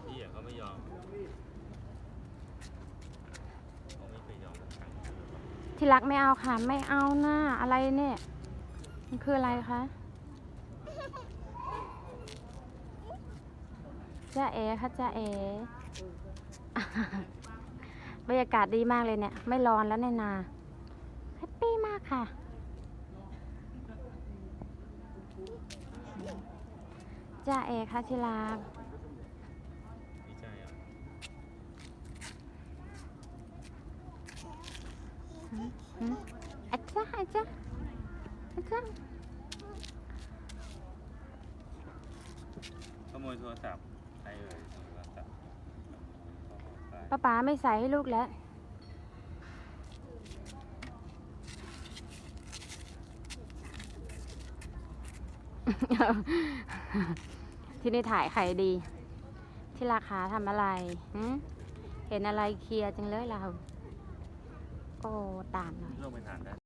เขาไม่ยอมเขาไม่เคยยอมที่รักไม่เอาค่ะ ไม่เอาหน้าอะไรเนี่ย มันคืออะไรคะจ้าเอ๋ค่ะจ้าเอ๋บรรยากาศดีมากเลยเนี่ย ไม่ร้อนแล้วในนาแฮปปี้มากค่ะ จ้าเอ๋ค่ะที่รัก ดีใจอะ หืม อาจ้าอาจ้าอาจ้าขโมยโทรศัพท์ใครเอ่ยโทรศัพท์ป้าป๋าไม่ใส่ให้ลูกแล้ว ที่นี่ถ่ายใครดี ที่ราคาทำอะไรหืมเห็นอะไรเคลียร์จังเลยเรา โอ้ตามหน่อย ลงไปนานแล้ว